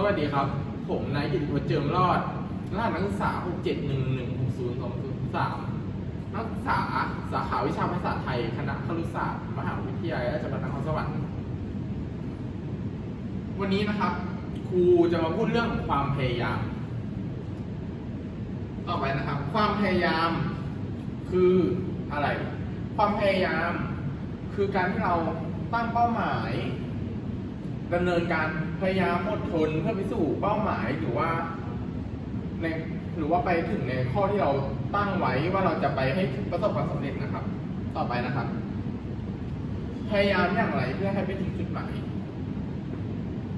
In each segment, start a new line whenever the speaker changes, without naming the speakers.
สวัสดีครับ ผมนายกิตติวัฒน์เจิมรอดรหัสนักศึกษา 6 7 1 1 6 0 2 0 3นักศึกษาสาขาวิชาภาษาไทย คณะครุศาสตร์ มหาวิทยาลัยราชภัฏนครสวรรค์ วันนี้นะครับ ครูจะมาพูดเรื่องความพยายาม ต่อไปนะครับ ความพยายามคืออะไร ความพยายาม คือการที่เราตั้งเป้าหมายดำเนินการ พยายามอดทนเพื่อไปสู่เป้าหมายหรือว่าในหรือว่าไปถึงในข้อที่เราตั้งไว้ว่าเราจะไปให้ประสบความสำเร็จนะครับ ต่อไปนะครับ พยายามอย่างไรเพื่อให้ไปถึงจุดหมาย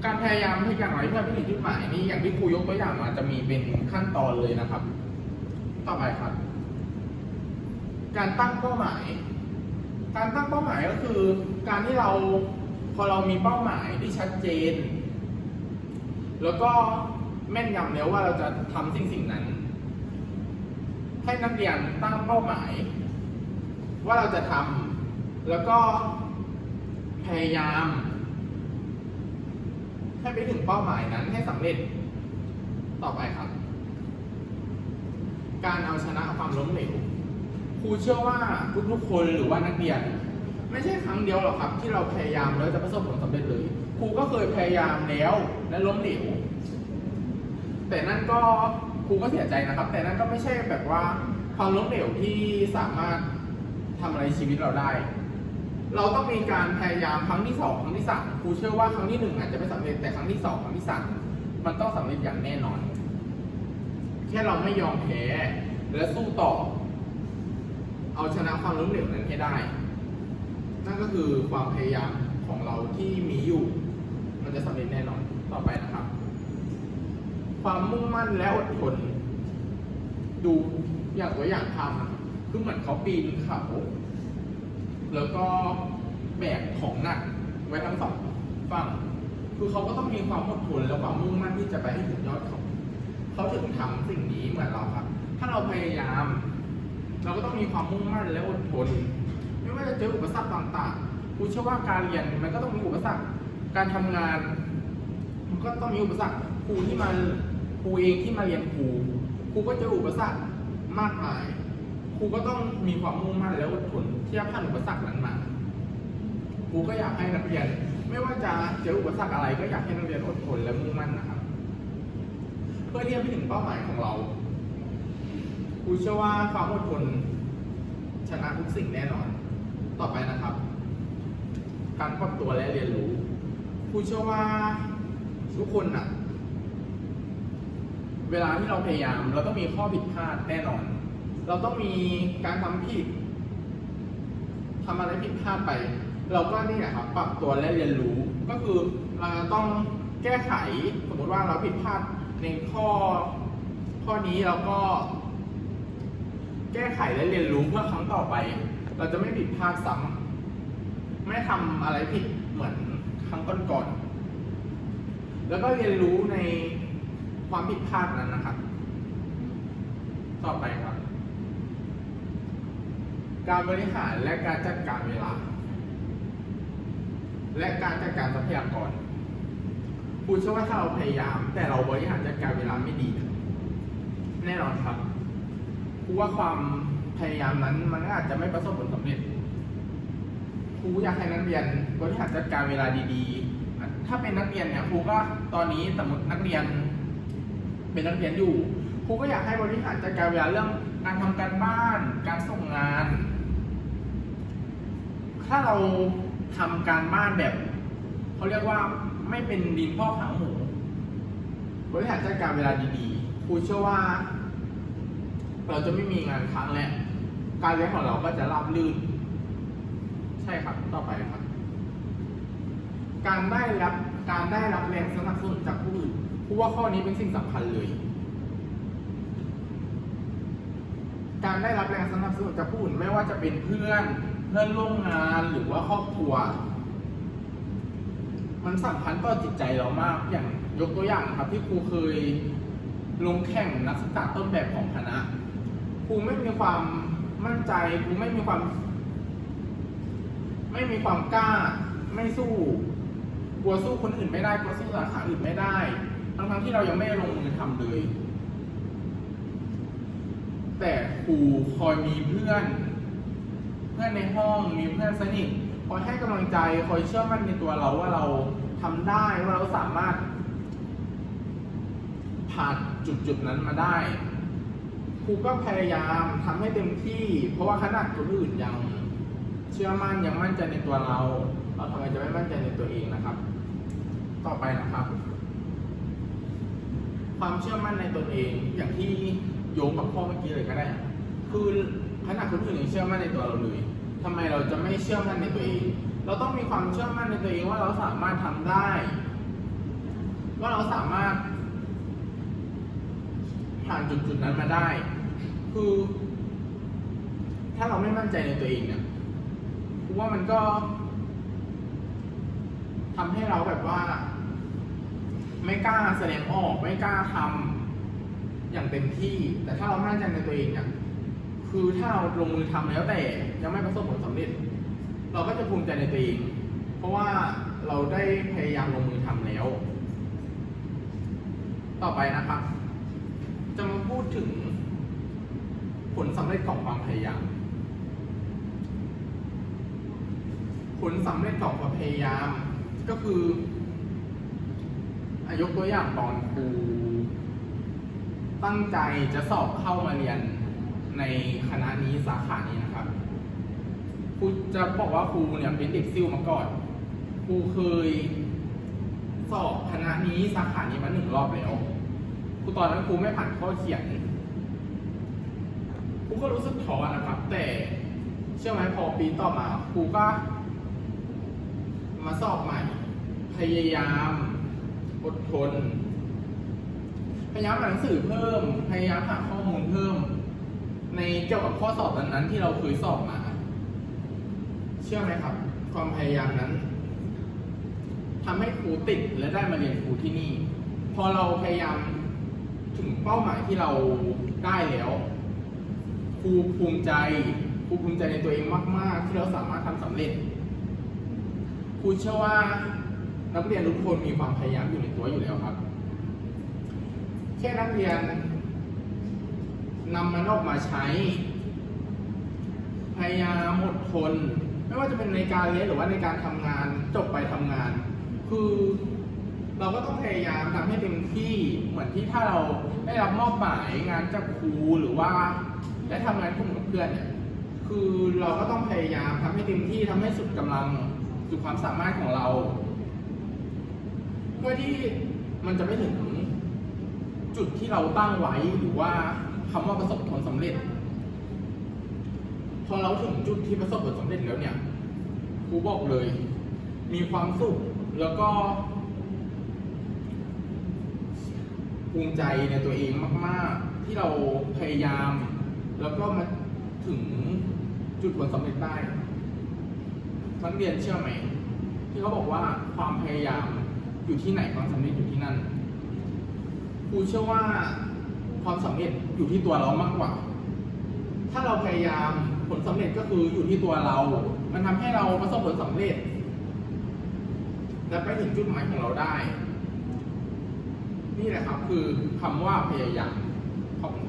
การพยายามให้อย่างไรเพื่อไปถึงจุดหมายนี้อย่างที่ครูยกตัวอย่างมาจะมีเป็นขั้นตอนเลยนะครับ ต่อไปครับ การตั้งเป้าหมาย การตั้งเป้าหมายก็คือ การที่เราพอเรามีเป้าหมายที่ชัดเจน แล้วก็แม่นยำแล้วว่าเราจะทำสิ่งสิ่งนั้น ให้นักเรียนตั้งเป้าหมาย ว่าเราจะทำแล้วก็พยายาม ให้ไปถึงเป้าหมายนั้นให้สำเร็จต่อไปครับ การเอาชนะความล้มเหลวครูเชื่อว่าทุกๆคนหรือว่านักเรียน ไม่ใช่ครั้งเดียวหรอกครับ ที่เราพยายามแล้วจะประสบผลสำเร็จเลยครูก็เคยพยายามแล้วและล้มเหลวแต่นั่นก็ครูก็เสียใจนะครับ แต่นั่นก็ไม่ใช่แบบว่าความล้มเหลวที่สามารถทำอะไรชีวิตเราได้ เราต้องมีการพยายามครั้งที่สองครั้งที่สามครูเชื่อว่าครั้งที่หนึ่งอาจจะไม่สำเร็จแต่ครั้งที่สองครั้งที่สามมันต้องสำเร็จอย่างแน่นอน แค่เราไม่ยอมแพ้และสู้ต่อ เอาชนะความล้มเหลวนั้นให้ได้ นั่นก็คือความพยายามของเราที่มีอยู่ มันจะสำเร็จแน่นอนต่อไปนะครับ ความมุ่งมั่นและอดทน ดูอย่างตัวอย่างทำคือเหมือนเขาปีนเขาแล้วก็แบกของหนักไว้ทั้งสองฝั่งคือเขาก็ต้องมีความอดทนและความมุ่งมั่นที่จะไปให้ถึงยอดเขาเขาถึงทำสิ่งนี้เหมือนเราครับ ถ้าเราพยายาม เราก็ต้องมีความมุ่งมั่นและอดทน ไม่ว่าจะเจออุปสรรคต่างๆครูเชื่อว่าการเรียนมันก็ต้องมีอุปสรรค การทำงานมันก็ต้องมีอุปสรรคครูที่มาครูเองที่มาเรียนครูครูก็เจออุปสรรคมากมายครูก็ต้องมีความมุ่งมั่นและอดทนที่จะผ่านอุปสรรคนั้นมาครูก็อยากให้นักเรียน ไม่ว่าจะเจออุปสรรคอะไร ก็อยากให้นักเรียนอดทนและมุ่งมั่นนะครับ เพื่อที่จะไปถึงเป้าหมายของเราครูเชื่อว่าความอดทนชนะทุกสิ่งแน่นอน ต่อไปนะครับ การปรับตัวและเรียนรู้ครูเชื่อว่าทุกคนน่ะเวลาที่เราพยายาม เราต้องมีข้อผิดพลาดแน่นอน เราต้องมีการทำผิดทำอะไรผิดพลาดไป เราก็นี่แหละครับ ปรับตัวและเรียนรู้ ก็คือเราต้องแก้ไขสมมติว่าเราผิดพลาดในข้อข้อนี้เราก็ แก้ไขและเรียนรู้เพื่อครั้งต่อไป เราจะไม่ผิดพลาดซ้ำไม่ทำอะไรผิดเหมือนครั้งก่อนๆแล้วก็เรียนรู้ในความผิดพลาดนั้นนะครับ ต่อไปครับ การบริหารและการจัดการเวลา และการจัดการทรัพยากรครูเชื่อว่าถ้าเราพยายาม แต่เราบริหารจัดการเวลาไม่ดี แน่นอนครับครูว่าความ พยายามนั้นมันก็อาจจะไม่ประสบผลสำเร็จครูอยากให้นักเรียนบริหารจัดการเวลาดีๆ ถ้าเป็นนักเรียนเนี่ยครูก็ตอนนี้สมมตินักเรียน เป็นนักเรียนอยู่ครูก็อยากให้บริหารจัดการเวลาเรื่องการทำการบ้าน การส่งงาน ถ้าเราทำการบ้านแบบเขาเรียกว่าไม่เป็นดินพ่อกหาหมูบริหารจัดการเวลาดีๆครูเชื่อว่า เราจะไม่มีงานค้างและ การเรียนของเราก็จะราบรื่น ใช่ครับต่อไปครับ การได้รับการได้รับแรงสนับสนุนจากผู้อื่นผู้ว่าข้อนี้เป็นสิ่งสำคัญเลย การได้รับแรงสนับสนุนจากผู้อื่นไม่ว่าจะเป็นเพื่อนเพื่อนร่วมงานหรือว่าครอบครัว มันสำคัญต่อจิตใจเรามากอย่างยกตัวอย่างนะครับที่ครูเคยลงแข่งนักศึกษาต้นแบบของคณะครูไม่มีความ มั่นใจครูไม่มีความ ไม่มีความกล้า ไม่สู้กลัวสู้คนอื่นไม่ได้กลัวสู้สาขาอื่นไม่ได้ ทั้งๆที่เรายังไม่ได้ลงมือทำเลย แต่ครูคอยมีเพื่อน เพื่อนในห้องมีเพื่อนสนิทคอยให้กำลังใจคอยเชื่อมั่นในตัวเราว่าเราทำได้ว่าเราสามารถผ่านจุดจุดๆนั้นมาได้ รูก็พยายามทำให้เต็มที่ เพราะว่าขนาดคนอื่นยังเชื่อมั่นยังมั่นใจในตัวเรา เราทำไมจะไม่มั่นใจในตัวเองนะครับ ต่อไปนะครับ ความเชื่อมั่นในตนเองอย่างที่โยงกับข้อเมื่อกี้เลยก็ได้ คือขนาดคนอื่นยังเชื่อมั่นในตัวเราเลยทำไมเราจะไม่เชื่อมั่นในตัวเอง เราต้องมีความเชื่อมั่นในตัวเองว่าเราสามารถทำได้ ว่าเราสามารถผ่านจุดจุดๆนั้นมาได้ คือ ถ้าเราไม่มั่นใจในตัวเองเนี่ยคือว่ามันก็ทำให้เราแบบว่า ไม่กล้าแสดงออกไม่กล้าทำอย่างเต็มที่ แต่ถ้าเรามั่นใจในตัวเองเนี่ยคือถ้าเราลงมือทำแล้วแต่ยังไม่ประสบผลสำเร็จ เราก็จะภูมิใจในตัวเอง เพราะว่าเราได้พยายามลงมือทำแล้ว ต่อไปนะครับ จะมาพูดถึง ผลสำเร็จของความพยายาม ผลสำเร็จของความพยายามก็คืออายกตัวอย่างตอนครูตั้งใจจะสอบเข้ามาเรียนในคณะนี้สาขานี้นะครับครูจะบอกว่าครูเนี่ยเป็นเด็กซิ่วมาก่อนครูเคยสอบคณะนี้สาขานี้มาหนึ่งรอบแล้วครูตอนนั้นครูไม่ผ่านข้อเขียน ครูก็รู้สึกท้อนะครับ แต่เชื่อไหมพอปีต่อมาครูก็ มาสอบใหม่ พยายามอดทน พยายามอ่านหนังสือเพิ่ม พยายามหาข้อมูลเพิ่ม ในเกี่ยวกับข้อสอบนั้นๆที่เราเคยสอบมา เชื่อไหมครับ ความพยายามนั้นทำให้ครูติดและได้มาเรียนครูที่นี่ พอเราพยายามถึงเป้าหมายที่เราได้แล้ว ครูภูมิใจครูภูมิใจในตัวเองมาก ๆ ที่เราสามารถทำสำเร็จครูเชื่อว่านักเรียนทุกคนมีความพยายามอยู่ในตัวอยู่แล้วครับ แค่นักเรียนนำมันออกมาใช้ พยายามอดทน ไม่ว่าจะเป็นในการเรียนหรือว่าในการทำงานจบไปทำงาน คือเราก็ต้องพยายามทำให้เต็มที่เหมือนที่ถ้าเราได้รับมอบหมายงานจากครูหรือว่า ได้ทำงานกลุ่มกับเพื่อนเนี่ยคือเราก็ต้องพยายามทำให้เต็มที่ทำให้สุดกำลังสุดความสามารถของเรา เพื่อที่มันจะไม่ถึงจุดที่เราตั้งไว้หรือว่าคำว่าประสบผลสำเร็จ พอเราถึงจุดที่ประสบผลสำเร็จแล้วเนี่ยครูบอกเลย มีความสุขแล้วก็ภูมิใจในตัวเองมาก ๆ ที่เราพยายาม แล้วก็มาถึงจุดผลสำเร็จได้นักเรียนเชื่อไหม ที่เขาบอกว่าความพยายามอยู่ที่ไหนความสำเร็จอยู่ที่นั่นครูเชื่อว่าความสำเร็จอยู่ที่ตัวเรามากกว่า ถ้าเราพยายามผลสำเร็จก็คืออยู่ที่ตัวเรา มันทำให้เราประสบผลสำเร็จ และไปถึงจุดหมายของเราได้ นี่แหละครับคือคำว่าพยายามขอบคุณ